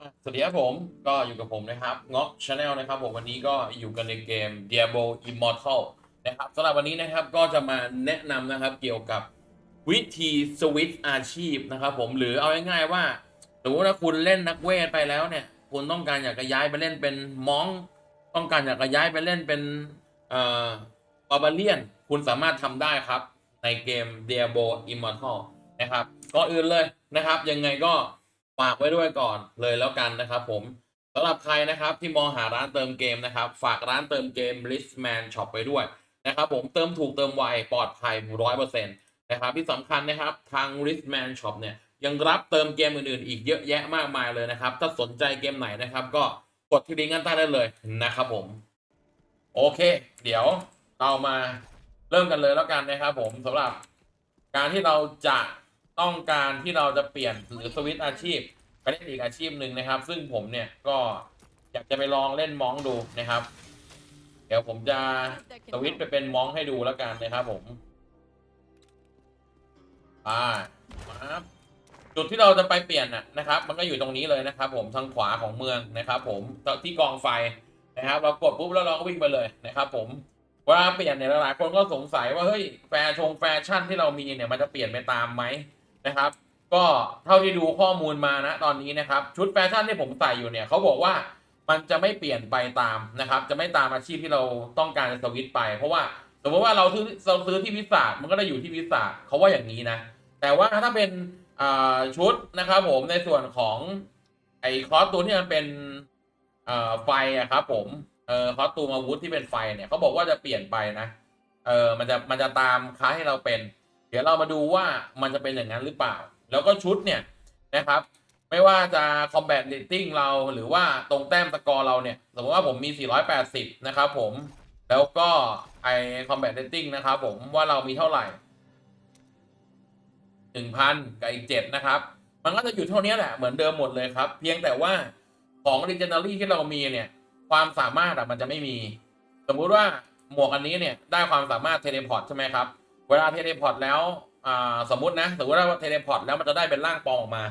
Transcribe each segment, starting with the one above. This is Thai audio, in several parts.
สวัสดีครับผมก็อยู่กับผมนะครับเงาะชาแนลนะครับผมวันนี้ก็อยู่กันในเกม Diablo Immortal นะครับสำหรับวันนี้นะครับก็จะมาแนะนำนะครับเกี่ยวกับวิธีสวิตช์อาชีพนะครับผมหรือเอาง่ายๆว่าสมมติว่าคุณเล่นนักเวทไปแล้วเนี่ย คุณต้องการอยากจะย้ายไปเล่นเป็นมองต้องการอยากจะย้ายไปเล่นเป็นเอ่อบาบาเลียน คุณสามารถทำได้ครับในเกม Diablo Immortal นะครับก่อนอื่นเลยนะครับ ยังไงก็ ฝากไว้ด้วยก่อนเลยแล้วกันนะครับผมสำหรับใครนะครับที่มองหาร้านเติมเกมนะครับ ฝากร้านเติมเกม Listman Shop ไปด้วยนะครับผมเติมถูกเติมไวปลอดภัยร้อยเปอร์เซ็นต์นะครับที่สำคัญนะครับทาง Listman Shop เนี่ยยังรับเติมเกมอื่นๆ อีกเยอะแยะมากมายเลยนะครับ ถ้าสนใจเกมไหนนะครับ ก็กดที่ลิงก์ด้านใต้ได้เลยนะครับผม โอเค เดี๋ยวเรามาเริ่มกันเลยแล้วกันนะครับผมสำหรับการที่เราจะ ต้องการที่เราจะเปลี่ยนหรือสวิตอาชีพไปเล่นอีกอาชีพหนึ่งนะครับ ซึ่งผมเนี่ยก็อยากจะไปลองเล่นมองดูนะครับ เดี๋ยวผมจะสวิตไปเป็นมองให้ดูแล้วกันนะครับ ผมอ่าครับจุดที่เราจะไปเปลี่ยนน่ะนะครับ มันก็อยู่ตรงนี้เลยนะครับ ผมทางขวาของเมืองนะครับ ผมที่กองไฟนะครับ เรากดปุ๊บแล้วเราก็วิ่งไปเลยนะครับ ผมเวลาเปลี่ยนเนี่ยหลายคนก็สงสัยว่าเฮ้ยแฟชงแฟชั่นที่เรามีเนี่ยมันจะเปลี่ยนไปตามไหม นะครับ ก็เท่าที่ดูข้อมูลมานะตอนนี้นะครับ ชุดแฟชั่นที่ผมใส่อยู่เนี่ยเขาบอกว่ามันจะไม่เปลี่ยนไปตามนะครับ จะไม่ตามอาชีพที่เราต้องการจะสวิตไป เพราะว่าสมมติว่าเราซื้อเราซื้อที่วิสามันก็ได้อยู่ที่วิสาเขาว่าอย่างนี้นะ แต่ว่าถ้าเป็นชุดนะครับผมในส่วนของไอ้คอสตัวที่มันเป็นไฟอะครับผมเออคอสตูมอาวุธที่เป็นไฟเนี่ยเขาบอกว่าจะเปลี่ยนไปนะเออมันจะมันจะตามค้าให้เราเป็น เดี๋ยวเรามาดูว่ามันจะเป็นอย่างนั้นหรือเปล่า แล้วก็ชุดเนี่ยนะครับ ไม่ว่าจะ combat rating เราหรือว่าตรงแต้มสกอร์เราเนี่ย สมมติว่าผมมี 480 นะครับผม แล้วก็ไอ combat rating นะครับผมว่าเรามีเท่าไหร่ 1,000 กับอีก 7 นะครับ มันก็จะอยู่เท่านี้แหละ เหมือนเดิมหมดเลยครับ เพียงแต่ว่าของ Legendary ที่เรามีเนี่ย ความสามารถอะมันจะไม่มี สมมุติว่าหมวกอันนี้เนี่ยได้ความสามารถเทเลพอร์ตใช่ไหมครับ เวลาเทเลพอร์ตแล้วสมมตินะสมมติว่าเทเลพอร์ตแล้วมันจะได้เป็นร่างปลอมออกมา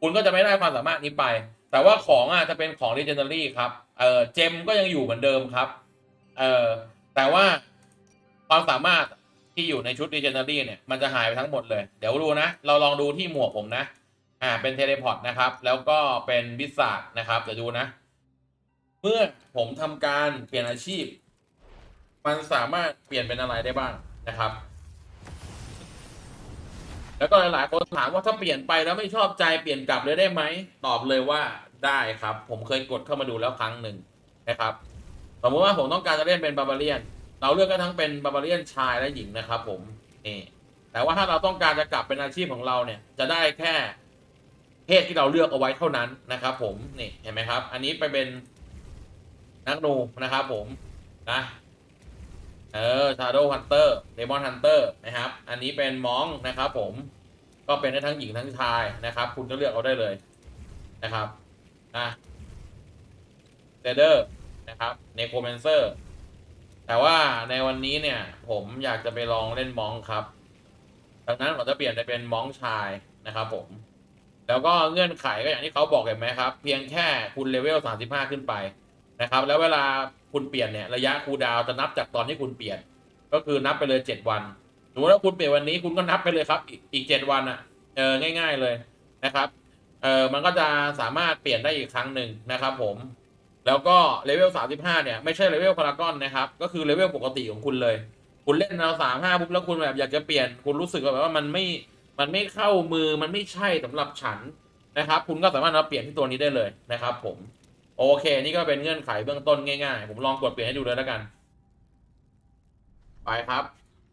คุณก็จะไม่ได้ความสามารถนี้ไป แต่ว่าของอะจะเป็นของ Legendary ครับเออเจมก็ยังอยู่เหมือนเดิมครับเออแต่ว่าความสามารถที่อยู่ในชุด Legendary เนี่ยมันจะหายไปทั้งหมดเลย เดี๋ยวดูนะ เราลองดูที่หมวกผมนะอ่าเป็นเทเลพอร์ตนะครับ แล้วก็เป็นวิสาดนะครับเดี๋ยวดูนะ เมื่อผมทำการเปลี่ยนอาชีพ มันสามารถเปลี่ยนเป็นอะไรได้บ้างนะครับ แล้วก็หลายๆคนถามว่าถ้าเปลี่ยนไปแล้วไม่ชอบใจเปลี่ยนกลับเลยได้ไหมตอบเลยว่าได้ครับ ผมเคยกดเข้ามาดูแล้วครั้งหนึ่งนะครับสมมติว่าผมต้องการจะเล่นเป็นบาบาเลียน เราเลือกได้ทั้งเป็นบาบาเลียนชายและหญิงนะครับผมนี่แต่ว่าถ้าเราต้องการจะกลับเป็นอาชีพของเราเนี่ย จะได้แค่เพศที่เราเลือกเอาไว้เท่านั้นนะครับ ผมนี่เห็นไหมครับ อันนี้ไปเป็นนักนูนะครับ ผมนะ เออ Shadow Hunter Demon Hunter นะครับ อันนี้เป็นมองนะครับผม ก็เป็นได้ทั้งหญิงทั้งชายนะครับ คุณก็เลือกเอาได้เลยนะครับนะเ a เดอร์นะครับ Necromancer แต่ว่าในวันนี้เนี่ยผมอยากจะไปลองเล่นมองครับ ดังนั้นผมจะเปลี่ยนไปเป็นมองชายนะครับผม แล้วก็เงื่อนไขก็อย่างที่เขาบอกเห็นไหมครับ เพียงแค่คุณเลเวล 35 ขึ้นไป นะครับ แล้วเวลาคุณเปลี่ยนเนี่ยระยะคูลดาวจะนับจากตอนที่คุณเปลี่ยน ก็คือนับไปเลย7วันสมมติว่าคุณเปลี่ยนวันนี้คุณก็นับไปเลยครับ อีกอีก7วันอะเออง่าย ๆเลยนะครับเออมันก็จะสามารถเปลี่ยนได้อีกครั้งหนึ่งนะครับ ผม แล้วก็เลเวล35เนี่ยไม่ใช่เลเวลพารากอนนะครับ ก็คือเลเวลปกติของคุณเลย คุณเล่นแนว35ปุ๊บแล้วคุณแบบอยากจะเปลี่ยน คุณรู้สึกแบบว่ามันไม่มันไม่เข้ามือมันไม่ใช่สำหรับฉันนะครับ คุณก็สามารถมาเปลี่ยนที่ตัวนี้ได้เลยนะครับ ผม โอเค นี่ก็เป็นเงื่อนไขเบื้องต้นง่ายๆ ผมลองกดเปลี่ยนให้ดูเลยแล้วกัน ไปครับ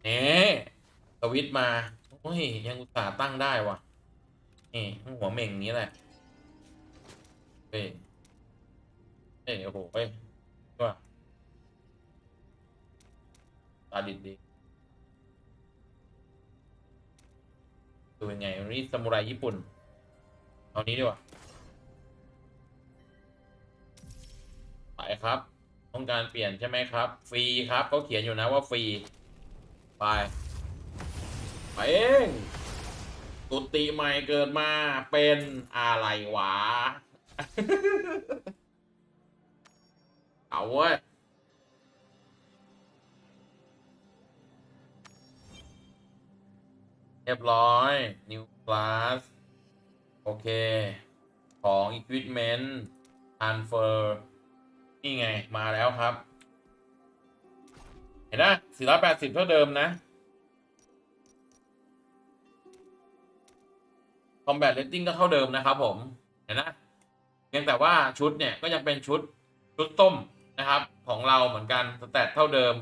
เน่สวิตมาโอ้ยยังอุตส่าห์ตั้งได้วะนี่หัวเม่งนี้แหละเฮ้ยเอ้ยโอ้โหเฮ้ยว่าตาดิดดีดูยังไงนนี้ซามูไรญี่ปุ่น เอานี้ดีกว่า ไปครับ ต้องการเปลี่ยนใช่ไหมครับ ฟรีครับเขาเขียนอยู่นะว่าฟรี ไป ไปเองตุติใหม่เกิดมาเป็นอะไรวะ เอาเว้ยเรียบร้อย New Class โอเค ของ Equipment Transfer นี่ไงมาแล้วครับ เห็นนะ480 เท่าเดิมนะ Combat Rating ก็เท่าเดิมนะครับผม เห็นนะเพียงแต่ว่าชุดเนี่ยก็ยังเป็นชุดชุดต้มนะครับ ของเราเหมือนกันสแตทเท่าเดิม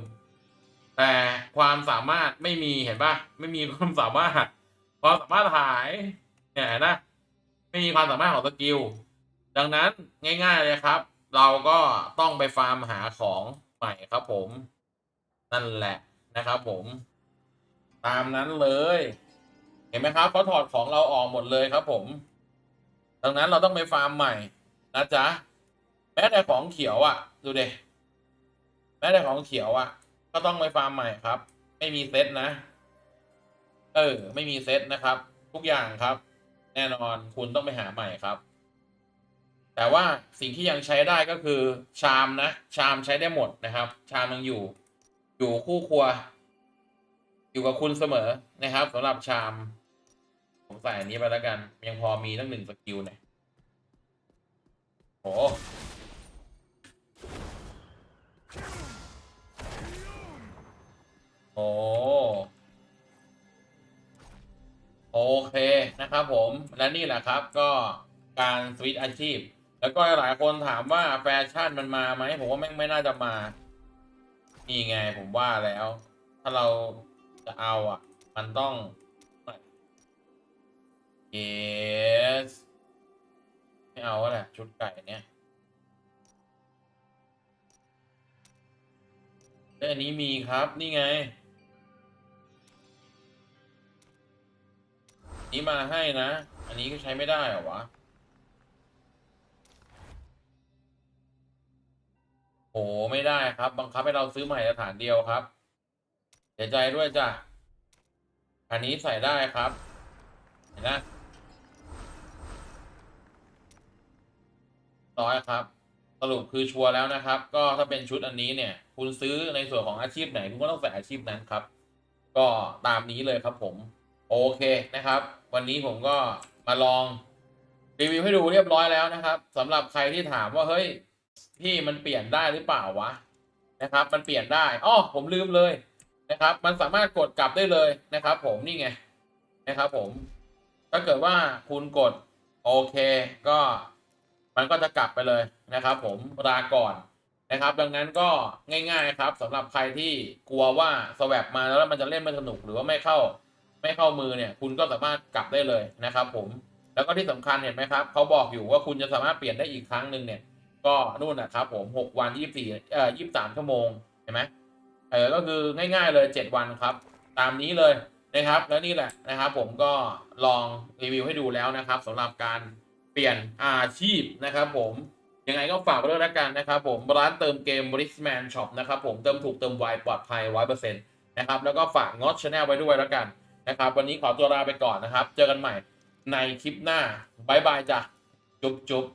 แต่ความสามารถไม่มีเห็นปะไม่มีความสามารถความสามารถหายเนี่ยเห็นนะไม่มีความสามารถของสกิลดังนั้นง่าย ๆ เลยครับ เราก็ต้องไปฟาร์มหาของใหม่ครับผม นั่นแหละนะครับผม ตามนั้นเลย เห็นไหมครับเขาถอดของเราออกหมดเลยครับผม ดังนั้นเราต้องไปฟาร์มใหม่นะจ๊ะแม้แต่ของเขียวอะ่ะ ดูเดแม้แต่ของเขียวอะ่ะ ก็ต้องไปฟาร์มใหม่ครับ ไม่มีเซตนะ เออ ไม่มีเซตนะครับ ทุกอย่างครับ แน่นอนคุณต้องไปหาใหม่ครับ แต่ว่าสิ่งที่ยังใช้ได้ก็คือชามนะ ชามใช้ได้หมดนะครับ ชามยังอยู่ อยู่คู่ครัว อยู่กับคุณเสมอนะครับสำหรับชาม ผมใส่อันนี้ไปแล้วกัน ยังพอมีตั้งหนึ่งสกิลเนี่ยโหโอ้โอเคนะครับผมและนี่แหละครับก็การสวิตช์อาชีพ แล้วก็หลายคนถามว่าแฟชั่นมันมาไหมผมว่าแม่งไม่น่าจะมา นี่ไงผมว่าแล้ว ถ้าเราจะเอาอะ มันต้อง yes ไม่เอาแหละชุดไก่เนี่ยเอ้ยอันนี้มีครับนี่ไง นี่มาให้นะ อันนี้ก็ใช้ไม่ได้เหรอวะ โอ้ไม่ได้ครับ บังคับให้เราซื้อใหม่สถานเดียวครับเสียใจด้วยจ้ะ อันนี้ใส่ได้ครับ เห็นนะร้อยครับ สรุปคือชัวร์แล้วนะครับ ก็ถ้าเป็นชุดอันนี้เนี่ย คุณซื้อในส่วนของอาชีพไหน คุณก็ต้องใส่อาชีพนั้นครับ ก็ตามนี้เลยครับผม โอเคนะครับ วันนี้ผมก็มาลองรีวิวให้ดูเรียบร้อยแล้วนะครับสำหรับใครที่ถามว่าเฮ้ย พี่มันเปลี่ยนได้หรือเปล่าวะนะครับ มันเปลี่ยนได้อ้อผมลืมเลยนะครับ มันสามารถกดกลับได้เลยนะครับ ผมนี่ไงนะครับ ผม ถ้าเกิดว่าคุณกดโอเค ก็มันก็จะกลับไปเลยนะครับ ผมลาก่อนนะครับ ดังนั้นก็ง่ายๆครับสำหรับใครที่กลัวว่าสวบมาแล้วมันจะเล่นไม่สนุกหรือว่าไม่เข้าไม่เข้ามือเนี่ย คุณก็สามารถกลับได้เลยนะครับ ผมแล้วก็ที่สำคัญเห็นไหมครับเขาบอกอยู่ว่าคุณจะสามารถเปลี่ยนได้อีกครั้งหนึ่งเนี่ย ก็นู่นนะครับผมหกวันยี่สี่เอ่อยี่สามชั่วโมงเห็นไหมเออก็คือง่ายๆเลยเจ็ดวันครับ ตามนี้เลยนะครับ แล้วนี่แหละนะครับ ผมก็ลองรีวิวให้ดูแล้วนะครับสำหรับการเปลี่ยนอาชีพนะครับ ผมยังไงก็ฝากไว้ด้วยแล้วกันนะครับ ผมร้านเติมเกม Richman Shop นะครับผมเติมถูกเติมไวปลอดภัยร้อยเปอร์เซ็นต์นะครับแล้วก็ฝากงอตชาแนลไว้ด้วยแล้วกันนะครับ วันนี้ขอตัวลาไปก่อนนะครับ เจอกันใหม่ในคลิปหน้าบายบายจ้ะจุ๊บจุ๊บ